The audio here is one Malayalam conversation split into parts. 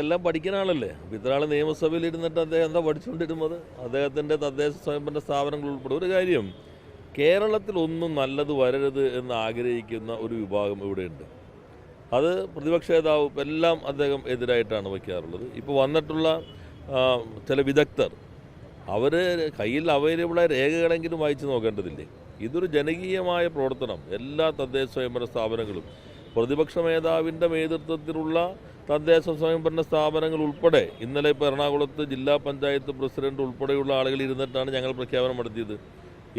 എല്ലാം പഠിക്കുന്ന ആളല്ലേ? അപ്പോൾ നിയമസഭയിൽ ഇരുന്നിട്ട് അദ്ദേഹം എന്താ പഠിച്ചുകൊണ്ടിരുന്നത്? അദ്ദേഹത്തിന്റെ തദ്ദേശ സ്വയംഭരണ സ്ഥാപനങ്ങൾ ഉൾപ്പെടെ ഒരു കാര്യം. കേരളത്തിൽ ഒന്നും നല്ലത് വരരുത് എന്ന് ആഗ്രഹിക്കുന്ന ഒരു വിഭാഗം ഇവിടെയുണ്ട്. അത് പ്രതിപക്ഷ നേതാവ് എല്ലാം അദ്ദേഹം എതിരായിട്ടാണ് വയ്ക്കാറുള്ളത്. ഇപ്പോൾ വന്നിട്ടുള്ള ചില വിദഗ്ധർ അവർ കയ്യിൽ അവൈലബിളായ രേഖകളെങ്കിലും വായിച്ചു നോക്കേണ്ടതില്ലേ? ഇതൊരു ജനകീയമായ പ്രവർത്തനം. എല്ലാ തദ്ദേശ സ്വയംഭരണ സ്ഥാപനങ്ങളും പ്രതിപക്ഷ നേതാവിന്റെ നേതൃത്വത്തിലുള്ള തദ്ദേശ സ്വയംഭരണ സ്ഥാപനങ്ങൾ ഉൾപ്പെടെ ഇന്നലെ ഇപ്പോൾ എറണാകുളത്ത് ജില്ലാ പഞ്ചായത്ത് പ്രസിഡന്റ് ഉൾപ്പെടെയുള്ള ആളുകൾ ഇരുന്നിട്ടാണ് ഞങ്ങൾ പ്രഖ്യാപനം നടത്തിയത്.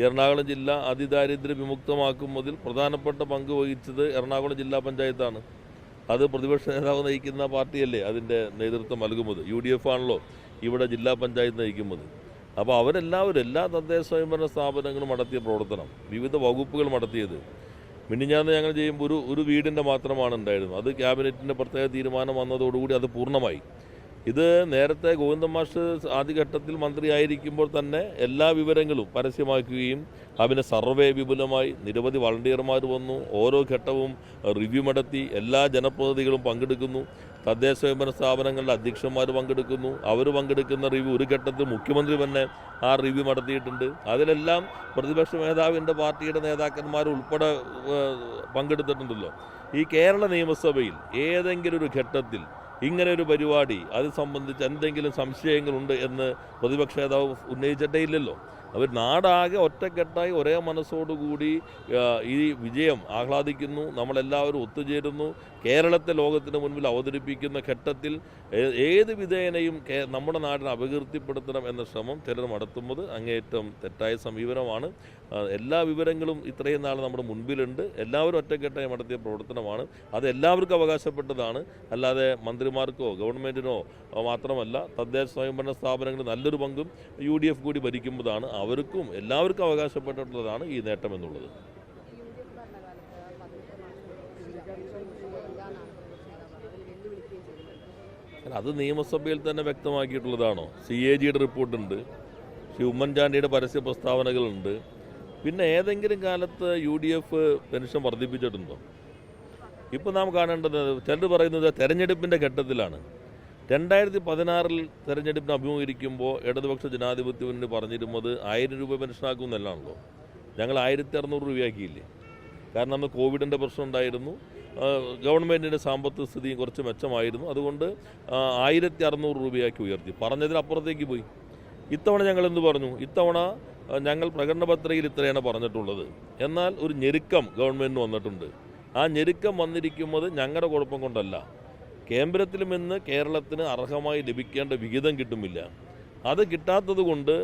എറണാകുളം ജില്ല അതിദാരിദ്ര്യ വിമുക്തമാക്കുന്നതിൽ പ്രധാനപ്പെട്ട പങ്ക് വഹിച്ചത് എറണാകുളം ജില്ലാ പഞ്ചായത്താണ്. അത് പ്രതിപക്ഷ നേതാവ് നയിക്കുന്ന പാർട്ടിയല്ലേ അതിന്റെ നേതൃത്വം നൽകുന്നത്? യു ഡി എഫ് ആണല്ലോ ഇവിടെ ജില്ലാ പഞ്ചായത്ത് നയിക്കുന്നത്. അപ്പോൾ അവരെല്ലാവരും എല്ലാ തദ്ദേശ സ്വയംഭരണ സ്ഥാപനങ്ങളും നടത്തിയ പ്രവർത്തനം വിവിധ വകുപ്പുകൾ നടത്തിയത്. മിനിഞ്ഞാന്ന് ഞങ്ങൾ ചെയ്യുമ്പോൾ ഒരു ഒരു വീടിന്റെ മാത്രമാണ് ഉണ്ടായിരുന്നത്. അത് ക്യാബിനറ്റിന്റെ പ്രത്യേക തീരുമാനം വന്നതോടുകൂടി അത് പൂർണമായി. ഇത് നേരത്തെ ഗോവിന്ദ മാഷ് ആദ്യഘട്ടത്തിൽ മന്ത്രിയായിരിക്കുമ്പോൾ തന്നെ എല്ലാ വിവരങ്ങളും പരസ്യമാക്കുകയും അതിന് സർവേ വിപുലമായി നിരവധി വളണ്ടിയർമാർ വന്നു ഓരോ ഘട്ടവും റിവ്യൂ നടത്തി എല്ലാ ജനപ്രതിനിധികളും പങ്കെടുക്കുന്നു. തദ്ദേശ സ്വയംഭരണ സ്ഥാപനങ്ങളുടെ അധ്യക്ഷന്മാർ പങ്കെടുക്കുന്നു. അവർ പങ്കെടുക്കുന്ന റിവ്യൂ ഒരു ഘട്ടത്തിൽ മുഖ്യമന്ത്രി തന്നെ ആ റിവ്യൂ നടത്തിയിട്ടുണ്ട്. അതിലെല്ലാം പ്രതിപക്ഷ നേതാവിന്റെ പാർട്ടിയുടെ നേതാക്കന്മാർ ഉൾപ്പെടെ പങ്കെടുത്തിട്ടുണ്ടല്ലോ. ഈ കേരള നിയമസഭയിൽ ഏതെങ്കിലും ഒരു ഘട്ടത്തിൽ ഇങ്ങനെ ഒരു പരിപാടി അത് സംബന്ധിച്ച് എന്തെങ്കിലും സംശയങ്ങളുണ്ട് എന്ന് പ്രതിപക്ഷ നേതാവ് ഉന്നയിച്ചിട്ടേ ഇല്ലല്ലോ. അവർ നാടാകെ ഒറ്റക്കെട്ടായി ഒരേ മനസ്സോടുകൂടി ഈ വിജയം ആഹ്ലാദിക്കുന്നു നമ്മളെല്ലാവരും ഒത്തുചേരുന്നു കേരളത്തെ ലോകത്തിന് മുൻപിൽ അവതരിപ്പിക്കുന്ന ഘട്ടത്തിൽ ഏത് വിധേയനെയും നമ്മുടെ നാടിനെ അപകീർത്തിപ്പെടുത്തണം എന്ന ശ്രമം ചിലർ നടത്തുന്നത് അങ്ങേയറ്റം തെറ്റായ സമീപനമാണ്. എല്ലാ വിവരങ്ങളും ഇത്രയും നാൾ നമ്മുടെ മുൻപിലുണ്ട്. എല്ലാവരും ഒറ്റക്കെട്ടായി നടത്തിയ പ്രവർത്തനമാണ്. അത് എല്ലാവർക്കും അവകാശപ്പെട്ടതാണ്. അല്ലാതെ മന്ത്രിമാർക്കോ ഗവൺമെന്റിനോ മാത്രമല്ല തദ്ദേശ സ്വയംഭരണ സ്ഥാപനങ്ങൾ നല്ലൊരു പങ്കും യു ഡി എഫ് കൂടി ഭരിക്കുമ്പോഴാണ് അവർക്കും എല്ലാവർക്കും അവകാശപ്പെട്ടിട്ടുള്ളതാണ് ഈ നേട്ടം എന്നുള്ളത്. അത് നിയമസഭയിൽ തന്നെ വ്യക്തമാക്കിയിട്ടുള്ളതാണോ? സി എ ജിയുടെ റിപ്പോർട്ടുണ്ട് ശ്രീ ഉമ്മൻചാണ്ടിയുടെ പരസ്യ പ്രസ്താവനകളുണ്ട്. പിന്നെ ഏതെങ്കിലും കാലത്ത് യു ഡി എഫ് പെൻഷൻ വർദ്ധിപ്പിച്ചിട്ടുണ്ടോ? ഇപ്പോൾ നാം കാണേണ്ടത് ചിലർ പറയുന്നത് തെരഞ്ഞെടുപ്പിന്റെ ഘട്ടത്തിലാണ്. രണ്ടായിരത്തി പതിനാറിൽ തെരഞ്ഞെടുപ്പിന് അഭിമുഖീകരിക്കുമ്പോൾ ഇടതുപക്ഷ ജനാധിപത്യ പറഞ്ഞിരുന്നത് ആയിരം രൂപ പെൻഷനാക്കും എന്നല്ലാണല്ലോ. ഞങ്ങൾ ആയിരത്തി അറുന്നൂറ് രൂപയാക്കിയില്ലേ? കാരണം അന്ന് കോവിഡിന്റെ പ്രശ്നം ഉണ്ടായിരുന്നു. ഗവൺമെന്റിന്റെ സാമ്പത്തിക സ്ഥിതിയും കുറച്ച് മെച്ചമായിരുന്നു. അതുകൊണ്ട് ആയിരത്തി അറുന്നൂറ് രൂപയാക്കി ഉയർത്തി. പറഞ്ഞതിനപ്പുറത്തേക്ക് പോയി. ഇത്തവണ ഞങ്ങൾ എന്ത് പറഞ്ഞു? ഇത്തവണ ഞങ്ങൾ പ്രകടന പത്രികയിൽ ഇത്രയാണ് പറഞ്ഞിട്ടുള്ളത്. എന്നാൽ ഒരു ഞെരുക്കം ഗവൺമെന്റിന് വന്നിട്ടുണ്ട്. ആ ഞെരുക്കം വന്നിരിക്കുന്നത് ഞങ്ങളുടെ കുഴപ്പം കൊണ്ടല്ല. കേന്ദ്രത്തിലും ഇന്ന് കേരളത്തിന് അർഹമായി ലഭിക്കേണ്ട വിഹിതം കിട്ടുമില്ല അത് കിട്ടാത്തത് കൊണ്ട്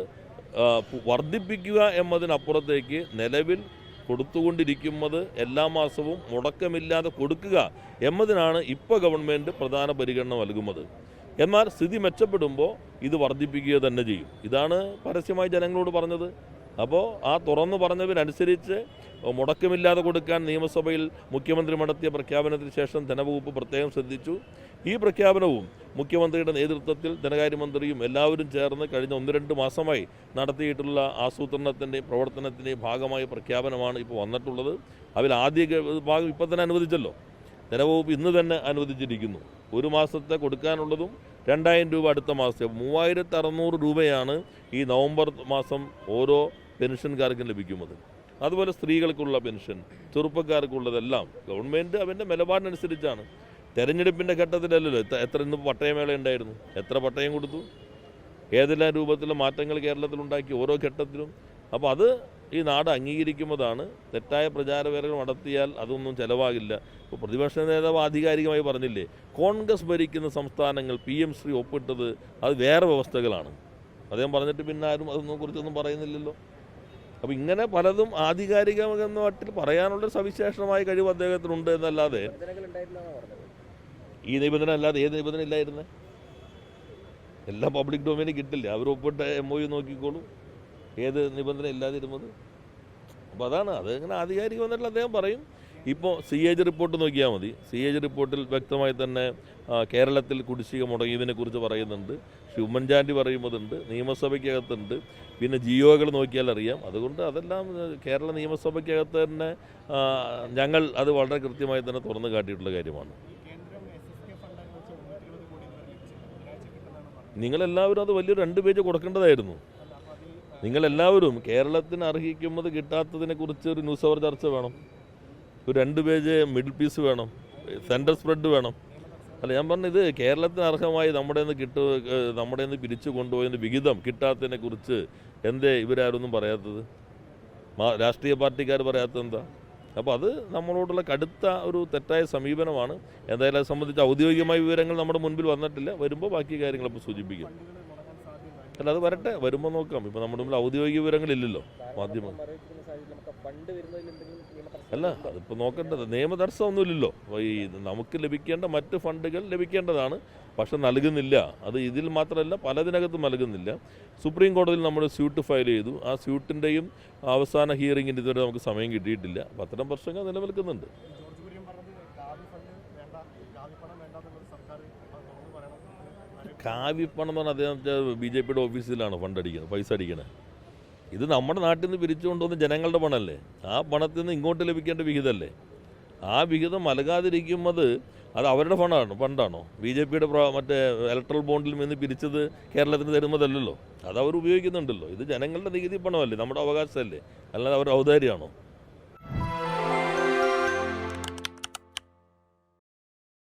വർദ്ധിപ്പിക്കുക എന്നതിനപ്പുറത്തേക്ക് നിലവിൽ കൊടുത്തുകൊണ്ടിരിക്കുന്നത് എല്ലാ മാസവും മുടക്കമില്ലാതെ കൊടുക്കുക എന്നതിനാണ് ഇപ്പോൾ ഗവൺമെന്റ് പ്രധാന പരിഗണന നൽകുന്നത്. എന്നാൽ സ്ഥിതി മെച്ചപ്പെടുമ്പോൾ ഇത് വർദ്ധിപ്പിക്കുക തന്നെ ചെയ്യും. ഇതാണ് പരസ്യമായി ജനങ്ങളോട് പറഞ്ഞത്. അപ്പോൾ ആ തുറന്നു പറഞ്ഞതിനനുസരിച്ച് മുടക്കമില്ലാതെ കൊടുക്കാൻ നിയമസഭയിൽ മുഖ്യമന്ത്രി നടത്തിയ പ്രഖ്യാപനത്തിന് ശേഷം ധനവകുപ്പ് പ്രത്യേകം ശ്രദ്ധിച്ചു. ഈ പ്രഖ്യാപനവും മുഖ്യമന്ത്രിയുടെ നേതൃത്വത്തിൽ ധനകാര്യമന്ത്രിയും എല്ലാവരും ചേർന്ന് കഴിഞ്ഞ ഒന്ന് രണ്ട് മാസമായി നടത്തിയിട്ടുള്ള ആസൂത്രണത്തിന്റെയും പ്രവർത്തനത്തിന്റെയും ഭാഗമായ പ്രഖ്യാപനമാണ് ഇപ്പോൾ വന്നിട്ടുള്ളത്. അതിൽ ആദ്യ ഭാഗം ഇപ്പം തന്നെ അനുവദിച്ചല്ലോ. ധനവകുപ്പ് ഇന്ന് തന്നെ അനുവദിച്ചിരിക്കുന്നു. ഒരു മാസത്തെ കൊടുക്കാനുള്ളതും രണ്ടായിരം രൂപ അടുത്ത മാസത്തെ മൂവായിരത്തി അറുന്നൂറ് രൂപയാണ് ഈ നവംബർ മാസം ഓരോ പെൻഷൻകാർക്കും ലഭിക്കുന്നത്. അതുപോലെ സ്ത്രീകൾക്കുള്ള പെൻഷൻ ചെറുപ്പക്കാർക്കുള്ളതെല്ലാം ഗവൺമെന്റ് അവന്റെ നിലപാടിനനുസരിച്ചാണ്. തെരഞ്ഞെടുപ്പിന്റെ ഘട്ടത്തിലല്ലല്ലോ എത്ര ഇന്ന് പട്ടയമേള ഉണ്ടായിരുന്നു എത്ര പട്ടയം കൊടുത്തു? ഏതെല്ലാം രൂപത്തിലുള്ള മാറ്റങ്ങൾ കേരളത്തിലുണ്ടാക്കി ഓരോ ഘട്ടത്തിലും? അപ്പോൾ അത് ഈ നാട് അംഗീകരിക്കുന്നതാണ് തെറ്റായ പ്രചാരവേലകൾ നടത്തിയാൽ അതൊന്നും ചിലവാകില്ല. ഇപ്പോൾ പ്രതിപക്ഷ നേതാവ് ആധികാരികമായി പറഞ്ഞില്ലേ കോൺഗ്രസ് ഭരിക്കുന്ന സംസ്ഥാനങ്ങൾ പി എം ശ്രീ ഒപ്പിട്ടത് അത് വേറെ വ്യവസ്ഥകളാണ്. അദ്ദേഹം പറഞ്ഞിട്ട് പിന്നെ ആരും അതൊന്നും കുറിച്ചൊന്നും പറയുന്നില്ലല്ലോ. അപ്പോൾ ഇങ്ങനെ പലതും ആധികാരികമെന്ന മട്ടിൽ പറയാനുള്ള സവിശേഷമായ കഴിവ് അദ്ദേഹത്തിനുണ്ട് എന്നല്ലാതെ ഈ നിബന്ധന അല്ലാതെ ഏത് നിബന്ധന ഇല്ലായിരുന്നേ എല്ലാം പബ്ലിക് ഡൊമൈനിൽ കിട്ടില്ല. അവർ ഒപ്പിട്ട എം ഒ യു നോക്കിക്കോളൂ. ഏത് നിബന്ധന ഇല്ലാതിരുന്നത് അപ്പോൾ അതാണ്. അത് ഇങ്ങനെ ആധികാരികം എന്നിട്ട് അദ്ദേഹം പറയും. ഇപ്പോൾ സി എ ജി റിപ്പോർട്ട് നോക്കിയാൽ മതി. സി എ ജി റിപ്പോർട്ടിൽ വ്യക്തമായി തന്നെ കേരളത്തിൽ കുടിശ്ശിക മുടങ്ങിയതിനെക്കുറിച്ച് പറയുന്നുണ്ട്. ഉമ്മൻചാണ്ടി പറയുന്നതുണ്ട്. നിയമസഭയ്ക്കകത്തുണ്ട്. പിന്നെ ജിയോകൾ നോക്കിയാൽ അറിയാം. അതുകൊണ്ട് അതെല്ലാം കേരള നിയമസഭയ്ക്കകത്ത് തന്നെ ഞങ്ങൾ അത് വളരെ കൃത്യമായി തന്നെ തുറന്നു കാട്ടിയിട്ടുള്ള കാര്യമാണ്. നിങ്ങളെല്ലാവരും അത് വലിയൊരു രണ്ട് പേജ് കൊടുക്കേണ്ടതായിരുന്നു. നിങ്ങളെല്ലാവരും കേരളത്തിന് അർഹിക്കുന്നത് കിട്ടാത്തതിനെ കുറിച്ച് ഒരു ന്യൂസ് അവർ ചർച്ച വേണം. ഒരു രണ്ട് പേജ് മിഡിൽ പീസ് വേണം സെന്റർ സ്പ്രെഡ് വേണം. അല്ല ഞാൻ പറഞ്ഞത് കേരളത്തിന് അർഹമായി നമ്മുടെ നിന്ന് കിട്ടു നമ്മുടെ നിന്ന് പിരിച്ചു കൊണ്ടുപോയതിന്റെ വിഹിതം കിട്ടാത്തതിനെ കുറിച്ച് എന്തേ ഇവരാരൊന്നും പറയാത്തത്? രാഷ്ട്രീയ പാർട്ടിക്കാർ പറയാത്തത് എന്താ? അപ്പോൾ അത് നമ്മളോടുള്ള കടുത്ത ഒരു തെറ്റായ സമീപനമാണ്. എന്തായാലും അത് സംബന്ധിച്ച് ഔദ്യോഗികമായ വിവരങ്ങൾ നമ്മുടെ മുൻപിൽ വന്നിട്ടില്ല. വരുമ്പോൾ ബാക്കി കാര്യങ്ങളപ്പോൾ സൂചിപ്പിക്കും. അല്ല അത് വരട്ടെ. വരുമ്പോൾ നോക്കാം. ഇപ്പോൾ നമ്മുടെ മുമ്പിൽ ഔദ്യോഗിക വിവരങ്ങളില്ലല്ലോ മാധ്യമം. അല്ല അതിപ്പോൾ നോക്കേണ്ടത് നിയമതടസ്സമൊന്നുമില്ലല്ലോ. ഈ നമുക്ക് ലഭിക്കേണ്ട മറ്റ് ഫണ്ടുകൾ ലഭിക്കേണ്ടതാണ് പക്ഷെ നൽകുന്നില്ല. അത് ഇതിൽ മാത്രമല്ല പലതിനകത്തും നൽകുന്നില്ല. സുപ്രീം കോടതിയിൽ നമ്മൾ സ്യൂട്ട് ഫയൽ ചെയ്തു. ആ സ്യൂട്ടിന്റെയും അവസാന ഹിയറിങ്ങിന്റെ ഇതുവരെ നമുക്ക് സമയം കിട്ടിയിട്ടില്ല. അപ്പോൾ അത്തരം പ്രശ്നങ്ങൾ നിലനിൽക്കുന്നുണ്ട്. കാവ്യപ്പണം എന്ന് പറഞ്ഞാൽ അദ്ദേഹം ബി ജെ പിയുടെ ഓഫീസിലാണ് ഫണ്ട് അടിക്കുന്നത് പൈസ അടിക്കണത് ഇത് നമ്മുടെ നാട്ടിൽ നിന്ന് പിരിച്ചു കൊണ്ടുവന്ന ജനങ്ങളുടെ പണമല്ലേ? ആ പണത്തിൽ നിന്ന് ഇങ്ങോട്ട് ലഭിക്കേണ്ട വിഹിതമല്ലേ ആ വിഹിതം നൽകാതിരിക്കുന്നത് അത് അവരുടെ ഫണ്ടാണോ ഫണ്ടാണോ? ബി ജെ പിയുടെ മറ്റേ ഇലക്ട്രൽ ബോണ്ടിൽ നിന്ന് പിരിച്ചത് കേരളത്തിന് തരുന്നതല്ലല്ലോ. അത് അവർ ഉപയോഗിക്കുന്നുണ്ടല്ലോ. ഇത് ജനങ്ങളുടെ നികുതി പണമല്ലേ? നമ്മുടെ അവകാശമല്ലേ? അല്ലാതെ അവർ ഔദാര്യമാണോ?